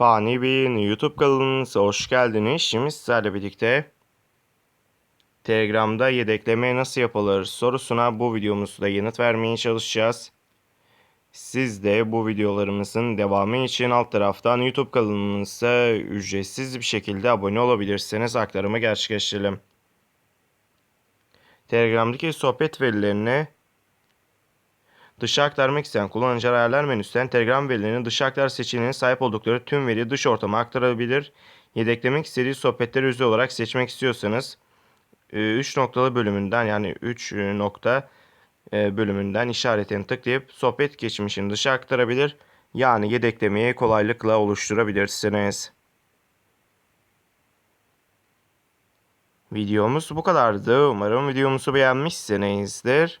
Fani Bey'in YouTube kanalınıza hoş geldiniz. Şimdi sizlerle birlikte Telegram'da yedekleme nasıl yapılır sorusuna bu videomuzda yanıt vermeye çalışacağız. Siz de bu videolarımızın devamı için alt taraftan YouTube kanalımıza ücretsiz bir şekilde abone olabilirsiniz. Aktarımı gerçekleştirelim. Telegram'daki sohbet verilerini Dışa aktarmak isteyen kullanıcılar ayarlar menüsünden Telegram verilerini dışa aktar seçeneğine sahip oldukları tüm veriyi dış ortama aktarabilir. Yedeklemek istediği sohbetleri özel olarak seçmek istiyorsanız 3 noktalı bölümünden yani 3 nokta e, bölümünden işaretini tıklayıp sohbet geçmişini dışa aktarabilir. Yani yedeklemeyi kolaylıkla oluşturabilirsiniz. Videomuz bu kadardı. Umarım videomuzu beğenmişsinizdir.